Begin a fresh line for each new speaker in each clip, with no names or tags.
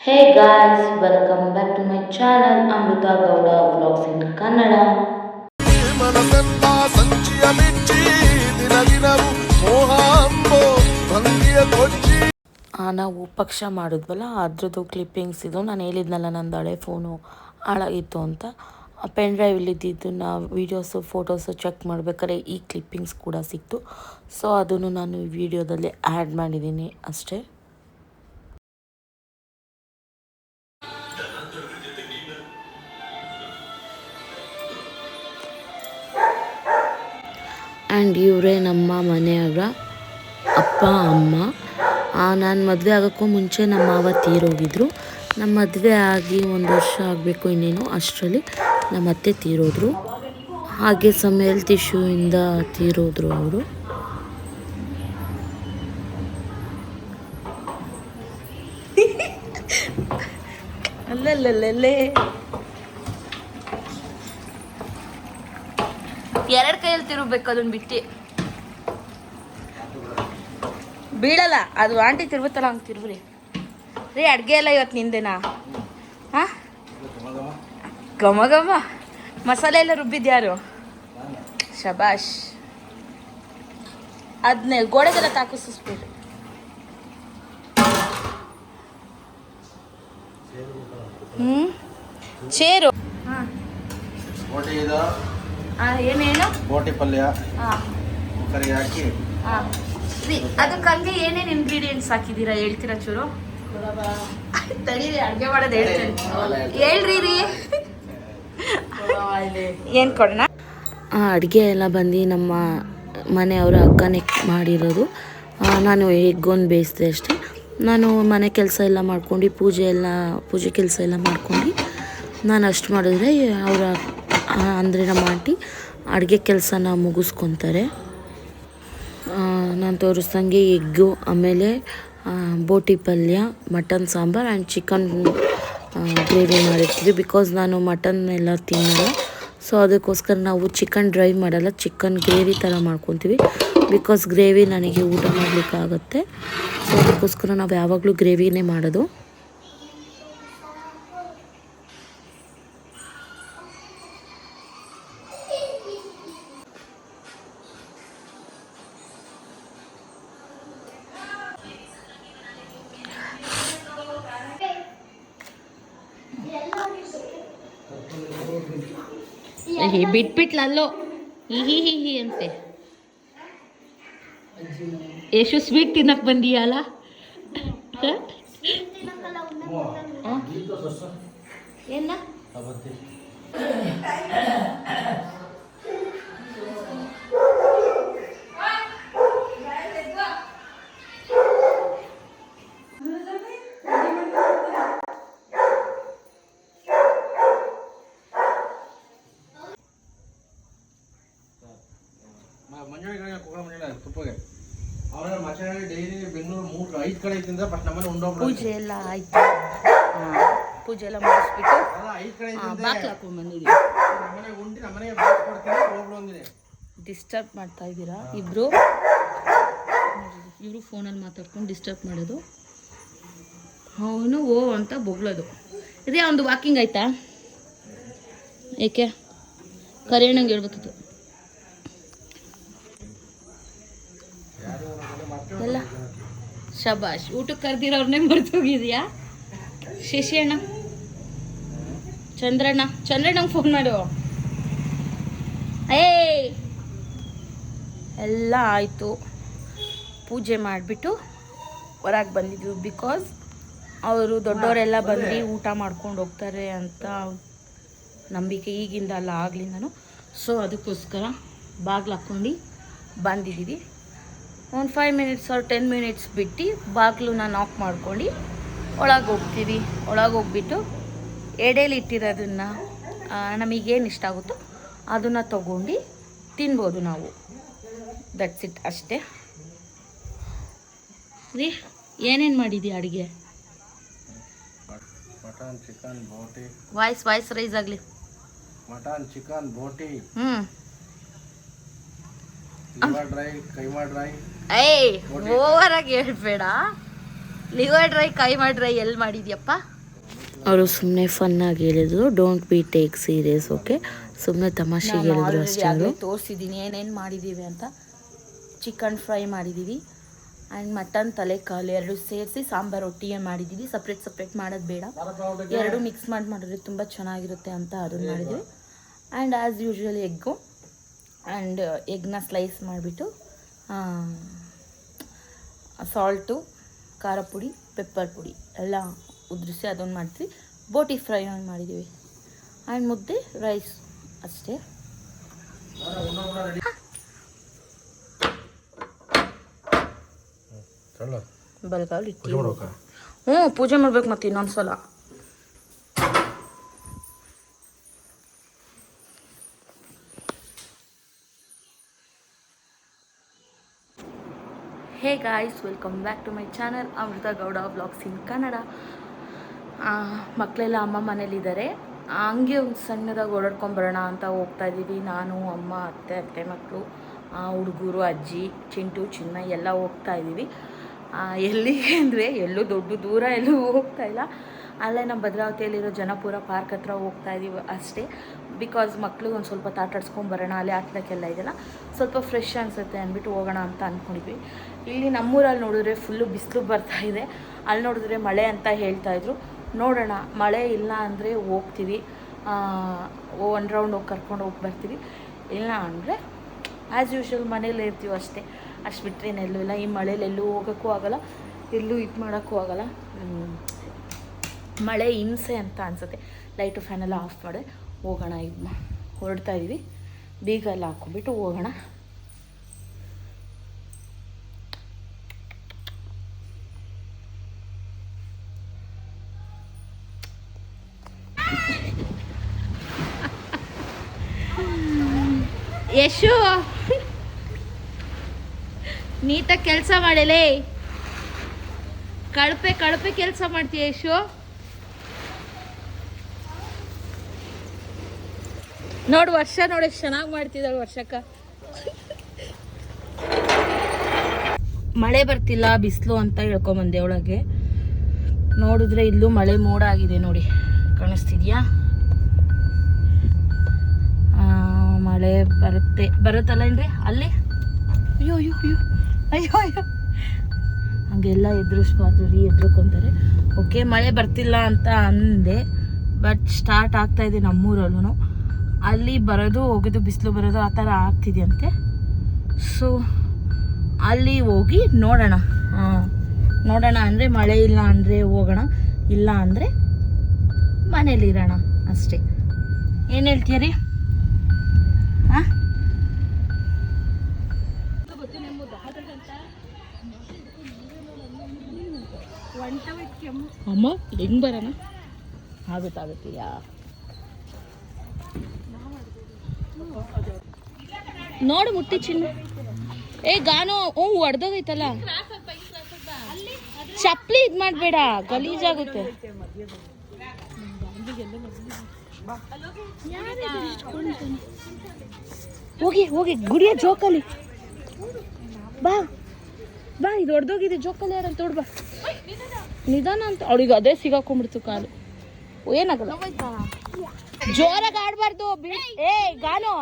Hey guys welcome back to my channel Amrutha Gowda vlogs in Kannada
ನಾವು ಪಕ್ಷ ಮಾಡಿದ್ವಲ್ಲ ಅದ್ರದ್ದು clippings ಇದು. ನಾನು ಹೇಳಿದ್ನಲ್ಲ ನಂದು ಹಳೆ ಫೋನು ಹಾಳಾಗಿತ್ತು ಅಂತ. ಪೆನ್ ಡ್ರೈವಲ್ಲಿದ್ದನ್ನು ವೀಡಿಯೋಸು ಫೋಟೋಸು ಚೆಕ್ ಮಾಡಬೇಕಾದ್ರೆ ಈ ಕ್ಲಿಪ್ಪಿಂಗ್ಸ್ ಕೂಡ ಸಿಕ್ತು. ಸೊ ಅದನ್ನು ನಾನು ಈ ವಿಡಿಯೋದಲ್ಲಿ ಆ್ಯಡ್ ಮಾಡಿದ್ದೀನಿ ಅಷ್ಟೇ. ಆ್ಯಂಡ್ ಇವರೇ ನಮ್ಮ ಮನೆಯವರ ಅಪ್ಪ, ಅಮ್ಮ. ನಾನು ಮದುವೆ ಆಗೋಕ್ಕೂ ಮುಂಚೆ ನಮ್ಮ ಮಾವ ತೀರೋಗಿದ್ರು. ನಮ್ಮ ಮದುವೆ ಆಗಿ ಒಂದು ವರ್ಷ ಆಗಬೇಕು ಇನ್ನೇನು, ಅಷ್ಟರಲ್ಲಿ ನಮ್ಮ ಅತ್ತೆ ತೀರೋದ್ರು. ಹಾಗೆ ಸಮ ಹೆಲ್ತ್ ಇಶ್ಯೂಯಿಂದ ತೀರೋದ್ರು ಅವರು. ಅಲ್ಲಲ್ಲಲ್ಲೇ ಎರಡು ಕೈಯಲ್ಲಿ ತಿರುಗಬೇಕು ಅದನ್ನ ಬಿಟ್ಟು ಬೀಳಲ್ಲ ಅದು ಆಂಟಿ ತಿರುಗುತ್ತಲ್ಲ ಹಂಗೆ ತಿರುಗ್ರಿ ರೀ ಅಡುಗೆ ಎಲ್ಲ ಇವತ್ತು ನಿಂದೇನಾ ಹಾಂ ಘಮ ಘಮ ಮಸಾಲೆ ಎಲ್ಲ ರುಬ್ಬಿದ್ಯಾರು ಶಬಾಷ್ ಅದನ್ನೇ ಗೋಡೆಗೆಲ್ಲ ತಾಕಿಸ್ಬಿಡ್ರಿ ಹ್ಞೂ ಚೇರು. ಹಾಂ.
ಬೋಟಿ ಇದು.
ಏನೇನು?
ಬೋಟಿ ಪಲ್ಯ. ಕರಿ ಹಾಕಿ.
ಏನೇನು ಇಂಗ್ರೀಡಿಯೆಂಟ್ಸ್ ಹಾಕಿದ್ದೀರಾ ಹೇಳ್ತೀರಾ ಚೂರು? ತಡೀರಿ ಅಡುಗೆ ಮಾಡೋದು ಹೇಳ್ತೀನಿ. ಹೇಳ್ರಿ ರೀ. ಏನು ಕೊಡೋಣ? ಅಡುಗೆ ಎಲ್ಲ ಬಂದು ನಮ್ಮ ಮನೆಯವರ ಅಕ್ಕನೇ ಮಾಡಿರೋದು. ನಾನು ಎಗ್ಗೊಂದು ಒಂದು ಬೇಯಿಸಿದೆ ಅಷ್ಟೇ. ನಾನು ಮನೆ ಕೆಲಸ ಎಲ್ಲ ಮಾಡ್ಕೊಂಡು ಪೂಜೆ ಎಲ್ಲ ಪೂಜೆ ಕೆಲಸ ಎಲ್ಲ ಮಾಡ್ಕೊಂಡು ನಾನು ಅಷ್ಟು ಮಾಡಿದ್ರೆ ಅವರ ಅಂದರೆ ನಮ್ಮ ಆಂಟಿ ಅಡುಗೆ ಕೆಲಸನ ಮುಗಿಸ್ಕೊತಾರೆ. ನಾನು ತೋರಿಸ್ದಂಗೆ ಎಗ್ಗು, ಆಮೇಲೆ ಬೋಟಿ ಪಲ್ಯ, mutton sambar and chicken gravy ಮಾಡಿರ್ತೀವಿ. ಬಿಕಾಸ್ ನಾನು ಮಟನ್ ಎಲ್ಲ ತಿನ್ನಲ್ಲ. ಸೊ ಅದಕ್ಕೋಸ್ಕರ ನಾವು ಚಿಕನ್ ಡ್ರೈ ಮಾಡಲ್ಲ ಚಿಕನ್ ಗ್ರೇವಿ ಥರ ಮಾಡ್ಕೊತೀವಿ. ಬಿಕಾಸ್ ಗ್ರೇವಿ ನನಗೆ ಊಟ ಮಾಡಲಿಕ್ಕಾಗತ್ತೆ. ಸೊ ಅದಕ್ಕೋಸ್ಕರ ನಾವು ಯಾವಾಗಲೂ ಗ್ರೇವಿನೇ ಮಾಡೋದು. ಬಿಟ್ಬಿಟ್ಲಲ್ಲೋ. ಹಿ ಹಿ ಹಿ ಅಂತೆ. ಎಷ್ಟು ಸ್ವೀಟ್ ತಿನ್ನಕ್ ಬಂದೀಯಲ್ಲ ಏನ? ಪೂಜೆ ಎಲ್ಲ ಆಯ್ತು ಪೂಜೆ ಎಲ್ಲ
ಮಾಡಿಸ್ಬಿಟ್ಟು
ಬಾಕ್ಲು ಹಾಕೊಂಡ್ ಬಂದಿದ್ದೀವಿ. ಡಿಸ್ಟರ್ಬ್ ಮಾಡ್ತಾ ಇದ್ದೀರಾ? ಇಬ್ರು? ಇವರು ಫೋನಲ್ಲಿ ಮಾತಾಡ್ಕೊಂಡು ಡಿಸ್ಟರ್ಬ್ ಮಾಡೋದು. ಅವನು ಓ ಅಂತ ಬೊಗಳೋದು. ಇದೇ ಒಂದು ವಾಕಿಂಗ್ ಆಯ್ತಾ? ಏಕೆ? ಕರೆಯೋಣಂಗೆ ಹೇಳ್ಬೇಕಿತ್ತು ಎಲ್ಲ ಶಬಾಷ್, ಊಟಕ್ಕೆ ಕರೆದಿರೋರ್ನೇ ಮರ್ತೋಗಿದ್ಯಾ ಶಶಿ ಅಣ್ಣ ಚಂದ್ರಣ್ಣ ಚಂದ್ರಣ್ಣಂಗೆ ಫೋನ್ ಮಾಡು. ಏಯ್ ಎಲ್ಲ ಆಯಿತು. ಪೂಜೆ ಮಾಡಿಬಿಟ್ಟು ಹೊರಗೆ ಬಂದಿದ್ವಿ ಬಿಕಾಸ್ ಅವರು ದೊಡ್ಡವರೆಲ್ಲ ಬಂದು ಊಟ ಮಾಡ್ಕೊಂಡು ಹೋಗ್ತಾರೆ ಅಂತ ನಂಬಿಕೆ ಈಗಿಂದ ಅಲ್ಲ ಆಗ್ಲಿಂದನು. ಸೊ ಅದಕ್ಕೋಸ್ಕರ ಬಾಗಿಲು ಹಾಕ್ಕೊಂಡು ಬಂದಿದ್ದೀವಿ. ಒಂದು five minutes or ten minutes ಬಿಟ್ಟು ಬಾಗಿಲನ್ನ ನಾಕ್ ಮಾಡ್ಕೊಂಡು ಒಳಗೆ ಹೋಗ್ತೀವಿ. ಒಳಗೆ ಹೋಗ್ಬಿಟ್ಟು ಎಡೆಯಲ್ಲಿ ಇಟ್ಟಿರೋದನ್ನು ನಮಗೇನು ಇಷ್ಟ ಆಗುತ್ತೋ ಅದನ್ನು ತೊಗೊಂಡು ತಿನ್ಬೋದು ನಾವು. ದಟ್ಸ್ ಇಟ್ ಅಷ್ಟೇ. ರೀ ಏನೇನು ಮಾಡಿದ್ದೀ ಅಡುಗೆ?
ಮಟನ್ ಚಿಕನ್ ಬೋಟಿ.
ವಾಯ್ಸ್ ವಾಯ್ಸ್ ರೈಸ್ ಆಗಲಿ.
ಮಟನ್ ಚಿಕನ್ ಬೋಟಿ.
ಹ್ಞೂ
ಲಿವರ್ ಓವರ್ ಆಗಿ
ಏಯ್ ಹೇಳ್ಬೇಡ. ಲಿವರ್ ಡ್ರೈ ಕೈ ಮಾಡ್ರೈ ಎಲ್ಲಿ ಮಾಡಿದ್ಯಪ್ಪ? ಅವರು ಸುಮ್ಮನೆ ಫನ್ನಾಗಿ ಹೇಳಿದ್ರು. Don't be take serious okay ಸುಮ್ಮನೆ ತಮಾಷೆ ಹೇಳಿದ್ರು ಅಷ್ಟೇ ತೋರಿಸಿದ್ದೀನಿ ಏನೇನು ಮಾಡಿದ್ದೀವಿ ಅಂತ? ಚಿಕನ್ ಫ್ರೈ ಮಾಡಿದ್ದೀವಿ ಆ್ಯಂಡ್ ಮಟನ್ ತಲೆ ಕಾಲು ಎರಡು ಸೇರಿಸಿ ಸಾಂಬಾರು ಒಟ್ಟಿಗೆ ಮಾಡಿದ್ದೀವಿ ಸಪ್ರೇಟ್ ಸಪ್ರೇಟ್ ಮಾಡೋದು ಬೇಡ. ಎರಡು ಮಿಕ್ಸ್ ಮಾಡಿ ಮಾಡಿದ್ರೆ ತುಂಬ ಚೆನ್ನಾಗಿರುತ್ತೆ ಅಂತ ಅದನ್ನು ಮಾಡಿದ್ವಿ. And as usually egg and ಎಗ್ನ slice ಮಾಡಿಬಿಟ್ಟು ಸಾಲ್ಟು ಖಾರ ಪುಡಿ ಪೆಪ್ಪರ್ ಪುಡಿ ಎಲ್ಲ ಉದುರಿಸಿ ಅದೊಂದು ಮಾಡ್ತೀವಿ. ಬೋಟಿ ಫ್ರೈ ಒಂದು ಮಾಡಿದ್ದೀವಿ ಆ್ಯಂಡ್ ಮುದ್ದೆ ರೈಸ್ ಅಷ್ಟೇ. ಬಲ್ಗಾಲ್ ಹ್ಞೂ ಪೂಜೆ ಮಾಡ್ಬೇಕು? ಮತ್ತೆ ಇನ್ನೊಂದು ಸಲ guys welcome back to my channel Amrutha Gowda blogs in Kannada ಮಕ್ಕಳೆಲ್ಲ ಅಮ್ಮ ಮನೇಲಿದ್ದಾರೆ. ಹಂಗೆ ಒಂದು ಸಣ್ಣದಾಗಿ ಓಡಾಡ್ಕೊಂಬರೋಣ ಅಂತ ಹೋಗ್ತಾ ಇದ್ದೀವಿ ನಾನು, ಅಮ್ಮ, ಅತ್ತೆ ಅತ್ತೆ ಮಕ್ಕಳು ಹುಡುಗರು, ಅಜ್ಜಿ, ಚಿಂಟು, ಚಿನ್ನ ಎಲ್ಲ ಹೋಗ್ತಾ ಇದ್ದೀವಿ ಎಲ್ಲಿಗೆ ಅಂದರೆ ಎಲ್ಲೂ ದೊಡ್ಡ ದೂರ ಎಲ್ಲೂ ಹೋಗ್ತಾ ಇಲ್ಲ. ಅಲ್ಲೇ ನಮ್ಮ ಭದ್ರಾವತಿಯಲ್ಲಿರೋ ಜನಪುರ ಪಾರ್ಕ್ ಹತ್ರ ಹೋಗ್ತಾ ಇದ್ದೀವಿ ಅಷ್ಟೇ. ಬಿಕಾಸ್ ಮಕ್ಳಿಗೆ ಒಂದು ಸ್ವಲ್ಪ ತಾಟಾಡ್ಸ್ಕೊಂಬರೋಣ ಅಲ್ಲಿ ಆಟಕ್ಕೆಲ್ಲ ಇದೆಯಲ್ಲ, ಸ್ವಲ್ಪ ಫ್ರೆಶ್ ಅನಿಸುತ್ತೆ ಅಂದ್ಬಿಟ್ಟು ಹೋಗೋಣ ಅಂತ ಅಂದ್ಕೊಂಡಿದ್ವಿ ಇಲ್ಲಿ ನಮ್ಮೂರಲ್ಲಿ ನೋಡಿದ್ರೆ ಫುಲ್ಲು ಬಿಸಿಲು ಬರ್ತಾ ಇದೆ. ಅಲ್ಲಿ ನೋಡಿದ್ರೆ ಮಳೆ ಅಂತ ಹೇಳ್ತಾಯಿದ್ರು ನೋಡೋಣ, ಮಳೆ ಇಲ್ಲ ಅಂದರೆ ಹೋಗ್ತೀವಿ. ಒನ್ ರೌಂಡ್ ಹೋಗಿ ಕರ್ಕೊಂಡು ಹೋಗಿ ಬರ್ತೀವಿ. ಇಲ್ಲ ಅಂದರೆ ಆ್ಯಸ್ ಯೂಶ್ವಲ್ ಮನೇಲೇ ಇರ್ತೀವಿ ಅಷ್ಟೇ. ಅಷ್ಟು ಬಿಟ್ಟರೆ ಎಲ್ಲೂ ಇಲ್ಲ. ಈ ಮಳೇಲಿ ಎಲ್ಲೂ ಹೋಗೋಕ್ಕೂ ಆಗಲ್ಲ, ಎಲ್ಲೂ ಇದು ಮಾಡೋಕ್ಕೂ ಆಗೋಲ್ಲ. ಮಳೆ ಹಿಂಸೆ ಅಂತ ಅನಿಸುತ್ತೆ. ಲೈಟು ಫ್ಯಾನೆಲ್ಲ ಆಫ್ ಮಾಡಿ. ಹೋಗೋಣ ಇದು ಹೊರಡ್ತಾ ಇದ್ದೀವಿ ಬೀಗ ಎಲ್ಲ ಹಾಕ್ಕೊಂಬಿಟ್ಟು ಹೋಗೋಣ. ಯಶು ನೀಟಾಗಿ ಕೆಲಸ ಮಾಡಲೇ. ಕಳಪೆ ಕಳಪೆ ಕೆಲಸ ಮಾಡ್ತೀಯ ಯಶು? ನೋಡು, ವರ್ಷ ನೋಡಿ ಚೆನ್ನಾಗಿ ಮಾಡ್ತಿದ್ದಾಳೆ ವರ್ಷಕ್ಕ. ಮಳೆ ಬರ್ತಿಲ್ಲ, ಬಿಸಿಲು ಅಂತ ಹೇಳ್ಕೊಂಬಂದೆ ಒಳಗೆ ನೋಡಿದ್ರೆ ಇಲ್ಲೂ ಮಳೆ ಮೋಡ ಆಗಿದೆ ನೋಡಿ, ಕಾಣಿಸ್ತಿದ್ಯಾ? ಮಳೆ ಬರುತ್ತೆ, ಬರುತ್ತಲ್ಲ ಏನ್ರಿ, ಅಲ್ಲಿ? ಅಯ್ಯೋ ಅಯ್ಯೋ ಅಯ್ಯೋ ಅಯ್ಯೋ ಅಯ್ಯೋ. ಹಂಗೆಲ್ಲ ಎದುರಿಸ್ಬಾರ್ದು ರೀ, ಎದ್ರುಕೊಂತಾರೆ. ಓಕೆ, ಮಳೆ ಬರ್ತಿಲ್ಲ ಅಂತ ಅಂದೆ, ಬಟ್ ಸ್ಟಾರ್ಟ್ ಆಗ್ತಾ ಇದೆ ನಮ್ಮೂರಲ್ಲೂ ಅಲ್ಲಿ ಬರೋದು ಹೋಗೋದು ಬಿಸಿಲು ಬರೋದು ಆ ಥರ ಆಗ್ತಿದೆಯಂತೆ. ಸೊ ಅಲ್ಲಿ ಹೋಗಿ ನೋಡೋಣ. ಹಾಂ ನೋಡೋಣ ಅಂದರೆ ಮಳೆ ಇಲ್ಲ ಅಂದರೆ ಹೋಗೋಣ ಇಲ್ಲ ಅಂದರೆ ಮನೇಲಿರೋಣ ಅಷ್ಟೇ. ಏನು ಹೇಳ್ತೀರಿ ರೀ? ಹಾಂ ಅಮ್ಮ ಹೆಂಗ್ ಬರೋಣ? ಆಗುತ್ತಾಗುತ್ತೀಯಾ ನೋಡು ಮುಟ್ಟಿ ಚಿನ್ನ. ಏ, ಗಾನೋ ಹ್ಞೂ ಹೊಡ್ದೋಗೈತಲ್ಲ ಚಪ್ಪಲಿ ಇದು ಮಾಡಬೇಡ, ಗಲೀಜಾಗುತ್ತೆ. ಹೋಗಿ ಹೋಗಿ, ಗುಡಿಯ ಜೋಕಲಿ ಬಾ ಬಾ, ಇದು ಹೊಡೆದೋಗಿದೆ ಜೋಕಲಿ ಯಾರಂತ ಬಾ. ನಿಧಾನ ಅಂತ, ಅವಳಿಗೆ ಅದೇ ಸಿಗಾಕೊಂಡ್ಬಿಡ್ತು ಕಾಲು. ಏನಾಗಲ್ಲ. ಜೋರಾಗಿ ಆಡ್ಬಾರ್ದು. ಏ, ಗಾನು.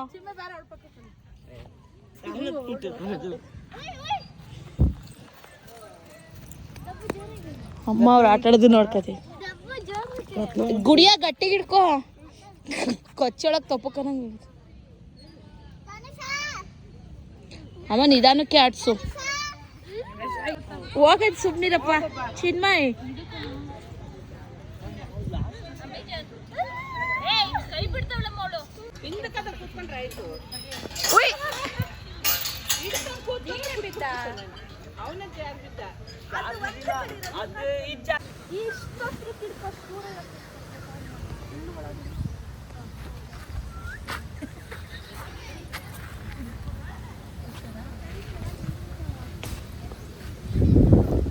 ಅಮ್ಮ ಅವ್ರು ಆಟ ಆಡೋದು ನೋಡ್ಕತಿ. ಗುಡಿಯ ಗಟ್ಟಿಗೆ ಹಿಡ್ಕೋ. ಕೊಚ್ಚೊಳಗೆ ತಪ್ಪಕನಂಗ ಅಮ್ಮ, ನಿಧಾನಕ್ಕೆ ಆಡ್ಸು. ಹೋಗದ್ ಸುಮ್ನಿರಪ್ಪ. ಚಿನ್ಮಯ್.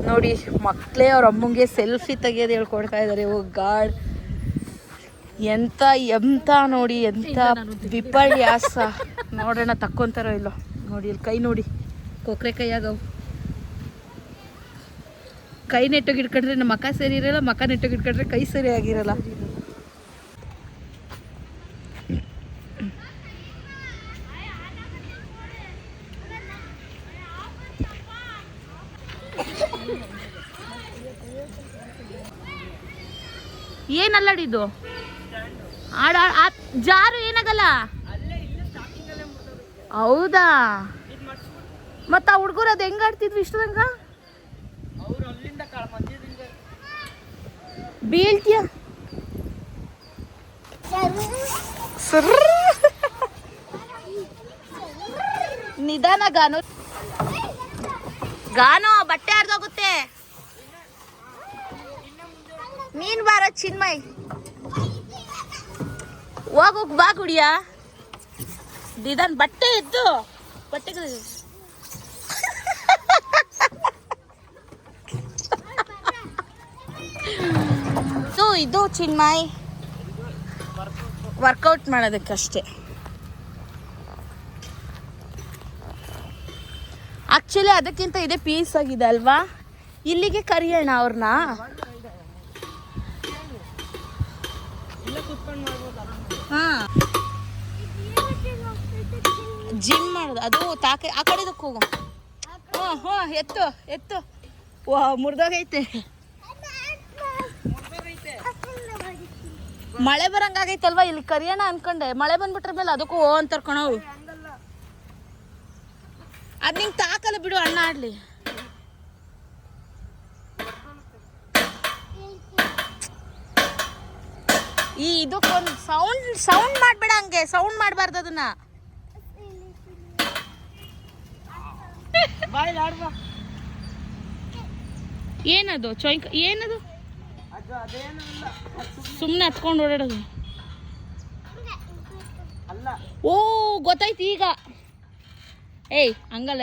ನೋಡಿ ಮಕ್ಕಳೇ ಅವ್ರ ಅಮ್ಮಂಗೆ ಸೆಲ್ಫಿ ತೆಗಿಯೋದು ಹೇಳ್ಕೊಡ್ತಾ ಇದ್ದಾರೆ ಓ ಗಾಡ್. ಎಂತ ಎಂತ ನೋಡಿ, ಎಂತ ವಿಪರ್ಯಾಸ. ನೋಡೋಣ, ತಕ್ಕೊಂತಾರೋ ಇಲ್ಲೋ. ನೋಡಿ, ಇಲ್ಲಿ ಕೈ ನೋಡಿ. ಕೊಕ್ರೆ ಕೈಯಾಗವು ಕೈ ನೆಟ್ಟೋಗಿ ಇಟ್ಕೊಂಡ್ರೆ ನಮ್ಮ ಮಕ ಸರಿ ಇರಲ್ಲ ಮಕ ನೆಟ್ಟೋಗಿ ಇಟ್ಕೊಂಡ್ರೆ ಕೈ ಸರಿ ಆಗಿರಲ್ಲ. ಏನಲ್ಲಡಿದು ಆಡ ಜಾರು ಏನಾಗಲ್ಲ? ಹೌದಾ? ಮತ್ತ ಆ ಹುಡುಗರು ಅದು ಹೆಂಗ್ ಆಡ್ತಿದ್ವಿ ಇಷ್ಟು ತನಕ ಬೀಳ್ತೀಯ. ನಿಧಾನ ಗಾನು. ಗಾನು, ಬಟ್ಟೆ ಹರಿದೋಗುತ್ತೆ. ಮೀನ್ ಬಾರ ಚಿನ್ಮಯ್. ಹೋಗು, ಬಾ ಗುಡಿಯ. ದಿದನ್ ಬಟ್ಟೆ ಇದ್ದು, ಬಟ್ಟೆ ಸೊ, ಇದು ಚಿನ್ಮಾಯ್. ವರ್ಕೌಟ್ ಮಾಡೋದಕ್ಕಷ್ಟೇ ಆಕ್ಚುಲಿ ಅದಕ್ಕಿಂತ ಇದೆ ಪೀಸ್ ಆಗಿದೆ ಅಲ್ವಾ? ಇಲ್ಲಿಗೆ ಕರಿಯೋಣ ಅವ್ರನ್ನ. ಜಿಮ್ ಮಾಡೋದು, ಅದು ತಾಕೆ, ಆ ಕಡೆದಕ್ಕೆ ಹೋಗು. ಹ್ಞೂ ಹ್ಞೂ ಎತ್ತು ಎತ್ತು. ವಾ ಮುರಿದೋಗೈತೆ ಮಳೆ ಬರಂಗಾಗೈತಲ್ವಾ ಇಲ್ಲಿ ಕರಿಯೋಣ ಅನ್ಕೊಂಡೆ. ಮಳೆ ಬಂದ್ಬಿಟ್ರ ಮೇಲೆ ಅದಕ್ಕೂ ಓ ಅಂತಾರ ಅದು ಅದ್ ನಿಂಗೆ ತಾಕಲ್ಲ ಬಿಡು, ಅಣ್ಣ ಆಡ್ಲಿ. ಈ ಇದಕ್ಕೊಂದು ಸೌಂಡ್ ಸೌಂಡ್ ಮಾಡ್ಬೇಡ ಹಂಗೆ ಸೌಂಡ್ ಮಾಡಬಾರ್ದು ಅದನ್ನ. ಏನದು ಚೊಯ್ಕ ಏನದು? ಸುಮ್ಮನೆ ಹತ್ಕೊಂಡು ಓಡಾಡೋದು. ಓ ಗೊತ್ತಾಯ್ತು ಈಗ. ಏಯ್ ಹಂಗಲ್ಲ.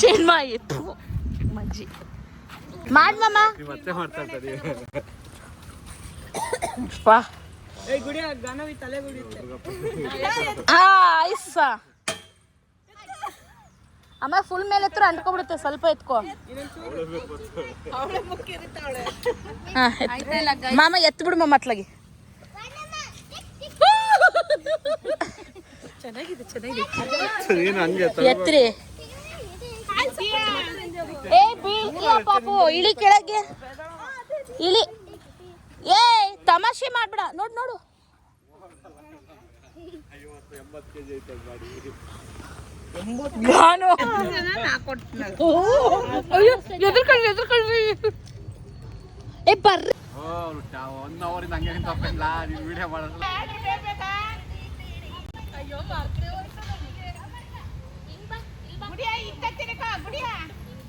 ಚೆನ್ನಾಗಿತ್ತು ಮಜ್ಜಿ.
ಮತ್ತೆ ಮಾಡ್ತಾ ಇರ್ತಾರೆ
ಅಮ್ಮ ಫುಲ್ ಮೇಲೆ ಹತ್ರ ಅಂಟ್ಕೊಬಿಡುತ್ತೆ ಸ್ವಲ್ಪ ಎತ್ಕೋ. ಮಾಮ ಎತ್ತು ಬಿಡು ಮತ್ಲಾಗಿ ಅತ್ಲಾಗಿ. ಚೆನ್ನಾಗಿದೆ ಏ ಬೀಳ್ತೀಯ ಪಾಪು ಇಳಿ ಕೆಳಗೆ. ಇಳಿ. ಏ ತಮಾಷೆ ಮಾಡ್ಬೇಡ. ನೋಡ್ ನೋಡು. ನಾನು. ಅಯ್ಯೋ ಎದುರ್ಕೊಳ್ಳಿ ಎದುರ್ಕೊಳ್ಳಿ. ಏ ಬರ್ರಿ.
ಒನ್ ಅವರಿಂದ ಹಂಗೆ ತಪ್ಪಿಲ್ಲ ನೀವು ವಿಡಿಯೋ ಮಾಡೋದು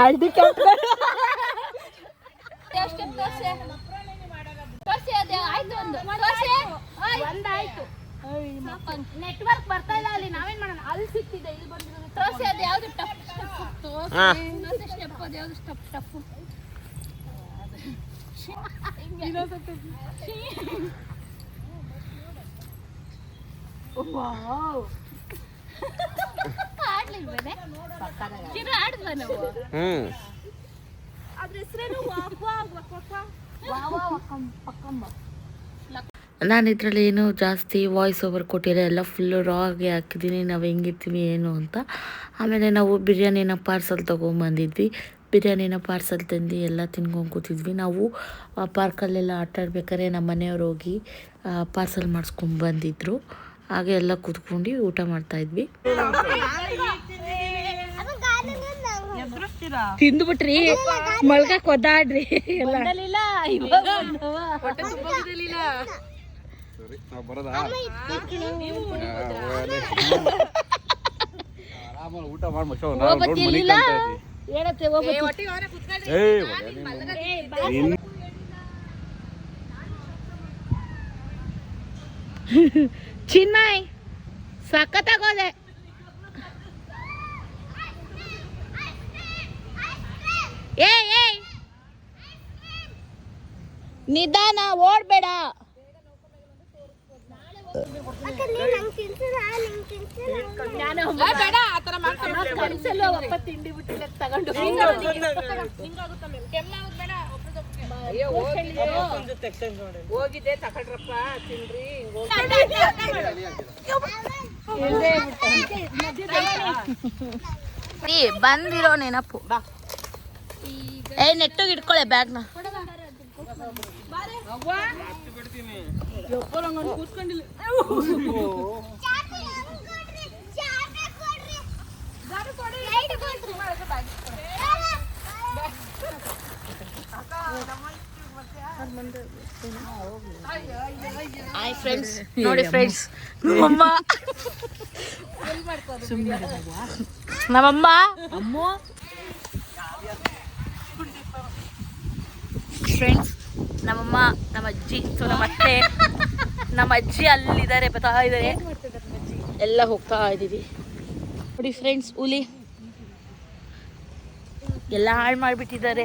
ಅದಕ್ಕೆ ನೆಟ್ವರ್ಕ್ ಬರ್ತಾ ಇಲ್ಲ ಅಲ್ಲಿ ನಾವೇನ್ ಮಾಡೋಣ? ಅಲ್ಲಿ ಸಿಕ್ತಿದೆ ಇಲ್ಲಿ ಬಂದಿರೋದು ತೋರ್ಸಿ ಅದು ಯಾವ್ದು ಟಫ್ ಸ್ಟೆಪ್ ಅದು ಯಾವ್ದು ಸ್ಟಪ್ ಟಫ್ ನಾವು
ನಾನು ಇದರಲ್ಲಿ ಏನು ಜಾಸ್ತಿ ವಾಯ್ಸ್ ಓವರ್ ಕೊಟ್ಟಿಲ್ಲ ಎಲ್ಲ ಫುಲ್ಲು ರಾಗೆ ಆಗಿ ಹಾಕಿದ್ದೀನಿ ನಾವು ಹೆಂಗಿರ್ತೀವಿ ಏನು ಅಂತ. ಆಮೇಲೆ ನಾವು ಬಿರಿಯಾನಿನ ಪಾರ್ಸಲ್ ತೊಗೊಂಬಂದಿದ್ವಿ. ಬಿರಿಯಾನಿನ ಪಾರ್ಸಲ್ ತಂದು ಎಲ್ಲ ತಿನ್ಕೊಂಡು ಕೂತಿದ್ವಿ. ನಾವು ಪಾರ್ಕಲ್ಲೆಲ್ಲ ಆಟ ಆಡ್ಬೇಕಾದ್ರೆ ನಮ್ಮ ಮನೆಯವ್ರು ಹೋಗಿ ಪಾರ್ಸಲ್ ಮಾಡಿಸ್ಕೊಂಡು ಬಂದಿದ್ರು. ಹಾಗೆ ಎಲ್ಲ ಕೂತ್ಕೊಂಡು ಊಟ ಮಾಡ್ತಾಯಿದ್ವಿ
ತಿಂದ್ಬಿಟ್ರಿ. ಮಲ್ಗಕ್ ಒದ್ದಾಡ್ರಿ
ಊಟ ಮಾಡಿ ಮಕ್ಕ ಸಖತ್ತಾಗೋದೆ
ಏ
ಏಯ್ ಒಳ್ಳೆ ನೀನು. ನೀನ್-
ಚಿನ್ಮಯ್ ಸಖತ್ತಾಗೋದೆ ನಿಧಾನ ಓಡ್ಬೇಡ ಈ ಬಂದಿರೋ ನೆನಪು. ಏ ನೆಟ್ಟಗೆ ಇಟ್ಕೊಳ್ಳೆ ಬ್ಯಾಗ್ನ ಹಾಯ್ ಫ್ರೆಂಡ್ಸ್ ನೋಡಿ ಫ್ರೆಂಡ್ಸ್ ನಮ್ಮಮ್ಮ. ನಮ್ಮಮ್ಮ. ಫ್ರೆಂಡ್ಸ್ ನಮ್ಮಮ್ಮ ನಮ್ಮ ಅಜ್ಜಿ ಸೊ ನಮ್ಮ ಅತ್ತೆ ನಮ್ಮ ಅಜ್ಜಿ ಅಲ್ಲಿದ್ದಾರೆ ಬರ್ತಾ ಇದ್ದಾರೆ. ಎಲ್ಲ ಹೋಗ್ತಾ ಇದ್ದೀವಿ. ನೋಡಿ ಫ್ರೆಂಡ್ಸ್ ಹುಲಿ. ಎಲ್ಲ ಹಾಳು ಮಾಡಿಬಿಟ್ಟಿದ್ದಾರೆ.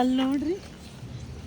ಅಲ್ಲಿ ನೋಡ್ರಿ.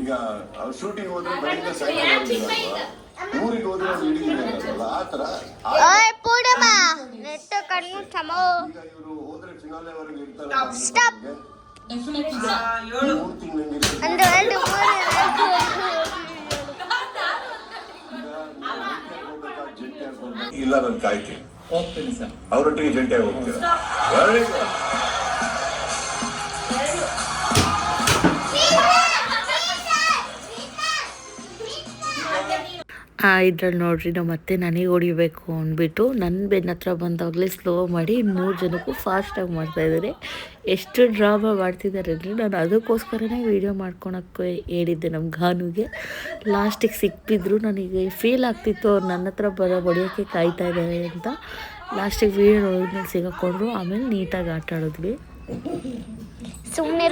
ಈಗ ಶೂಟಿಂಗ್ ಹೋದ್ರೆ ಬೆಳಗ್ಗೆ ಸಾಯಂಕಾಲ ಊರಿಗೆ ಹೋದ್ರೆ ಒಂದು ದಿನ ಆ ತರ ಇವರು ಹೋದ್ರೆ ಫಿನಾಲೆವರೆಗೆ ಇರ್ತಾರೆ. ಮೂರು ತಿಂಗಳು
ಒಂದು
ಇಲ್ಲ ನಾನು ಕಾಯ್ತೀನಿ. ಹೋಗ್ತೀನಿ ಸರ್. ಅವರೊಟ್ಟಿಗೆ ಜಂಟಿಯಾಗಿ ಹೋಗ್ತೀರಾ?
ಇದ್ರಲ್ಲಿ ನೋಡ್ರಿ ನಾವು ಮತ್ತೆ ನನಗೆ ಹೊಡಿಬೇಕು ಅಂದ್ಬಿಟ್ಟು ನನ್ನ ಬೆನ್ನ ಹತ್ರ ಬಂದಾಗಲೇ ಸ್ಲೋ ಮಾಡಿ ಮೂರು ಜನಕ್ಕೂ ಫಾಸ್ಟಾಗಿ ಮಾಡ್ತಾಯಿದ್ದಾರೆ ಎಷ್ಟು ಡ್ರಾಮಾ ಮಾಡ್ತಿದ್ದಾರೆ ಅಂದರೆ ನಾನು ಅದಕ್ಕೋಸ್ಕರನೇ ವೀಡಿಯೋ ಮಾಡ್ಕೊಳಕ್ಕೆ ಹೇಳಿದ್ದೆ ನಮ್ಮ ಗಾನುಗೆ. ಲಾಸ್ಟಿಗೆ ಸಿಕ್ಕಿದ್ರು ನನಗೆ ಫೀಲ್ ಆಗ್ತಿತ್ತು ಅವ್ರು ನನ್ನ ಹತ್ರ ಬರ ಹೊಡಿಯೋಕ್ಕೆ ಕಾಯ್ತಾ ಇದ್ದಾರೆ ಅಂತ. ಲಾಸ್ಟಿಗೆ ವೀಡಿಯೋ ನೋಡಿದ್ಮೇಲೆ ಸಿಗಾಕೊಂಡ್ರು ಆಮೇಲೆ ನೀಟಾಗಿ ಆಟ ಆಡಿದ್ವಿ.
ಸುಮ್ಮನೆ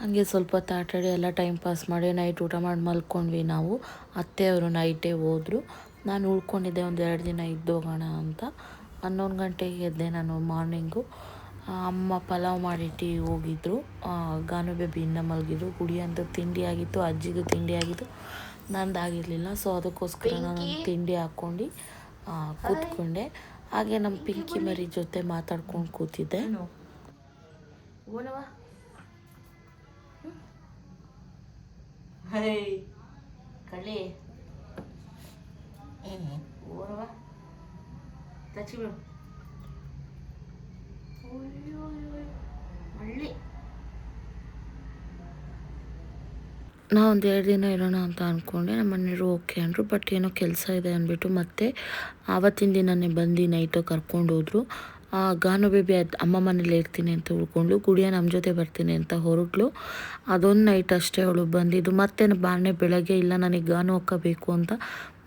ಹಂಗೆ ಸ್ವಲ್ಪ ಹೊತ್ತು ಆಟಾಡಿ ಎಲ್ಲ ಟೈಮ್ ಪಾಸ್ ಮಾಡಿ ನೈಟ್ ಊಟ ಮಾಡಿ ಮಲ್ಕೊಂಡ್ವಿ ನಾವು. ಅತ್ತೆಯವರು ನೈಟೇ ಹೋದರು. ನಾನು ಉಳ್ಕೊಂಡಿದ್ದೆ ಒಂದು ಎರಡು ದಿನ ಇದ್ದೋಗೋಣ ಅಂತ. ಹನ್ನೊಂದು ಗಂಟೆಗೆ ಎದ್ದೆ ನಾನು ಮಾರ್ನಿಂಗು ಅಮ್ಮ ಪಲಾವ್ ಮಾಡಿಟ್ಟು ಹೋಗಿದ್ರು. ಗಾನು ಬೇಬಿ ಇನ್ನೂ ಮಲಗಿದ್ರು. ಗುಡಿ ಅಂತ ತಿಂಡಿ ಆಗಿತ್ತು ಅಜ್ಜಿದು ತಿಂಡಿ ಆಗಿತ್ತು. ನಂದಾಗಿರಲಿಲ್ಲ ಸೊ ಅದಕ್ಕೋಸ್ಕರ ನಾನು ತಿಂಡಿ ಹಾಕ್ಕೊಂಡು ಕೂತ್ಕೊಂಡೆ. ಹಾಗೆ ನಮ್ಮ ಪಿಂಕಿ ಮರಿ ಜೊತೆ ಮಾತಾಡ್ಕೊಂಡು ಕೂತಿದ್ದೆ. ಹೇ ಕಳಿ ಓರವ. ತಚ್ಚಿಬಿಡು ಮಳ್ಳಿ. ನಾ ಒಂದು ಎರಡು ದಿನ ಇರೋಣ ಅಂತ ಅಂದ್ಕೊಂಡೆ ನಮ್ಮ ಮನೆಯವರು ಓಕೆ ಅಂದರು ಬಟ್ ಏನೋ ಕೆಲಸ ಇದೆ ಅಂದ್ಬಿಟ್ಟು ಮತ್ತೆ ಆವತ್ತಿನ ದಿನನೇ ಬಂದು ನೈಟು ಕರ್ಕೊಂಡು ಹೋದ್ರು. ಗಾನು ಬೇಬಿ ಅದು ಅಮ್ಮ ಮನೇಲಿ ಇರ್ತೀನಿ ಅಂತ ಉಳ್ಕೊಂಡು ಗುಡಿಯ ನಮ್ಮ ಜೊತೆ ಬರ್ತೀನಿ ಅಂತ ಹೊರಟ್ಲು. ಅದೊಂದು ನೈಟ್ ಅಷ್ಟೇ ಅವಳು ಬಂದಿದ್ದು. ಮತ್ತೆ ಮಾರನೇ ಬೆಳಗ್ಗೆ ಇಲ್ಲ, ನನಗೆ ಗಾನು ಹಾಕಬೇಕು ಅಂತ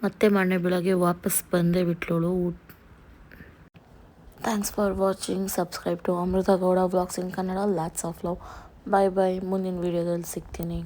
ಮತ್ತೆ ಮಾರನೇ ಬೆಳಗ್ಗೆ ವಾಪಸ್ ಬಂದೇ ಬಿಟ್ಲೋಳು. Thanks for watching subscribe to Amrutha Gowda vlogs in Kannada lots of love bye bye ಮುಂದಿನ ವೀಡಿಯೋದಲ್ಲಿ ಸಿಗ್ತೀನಿ.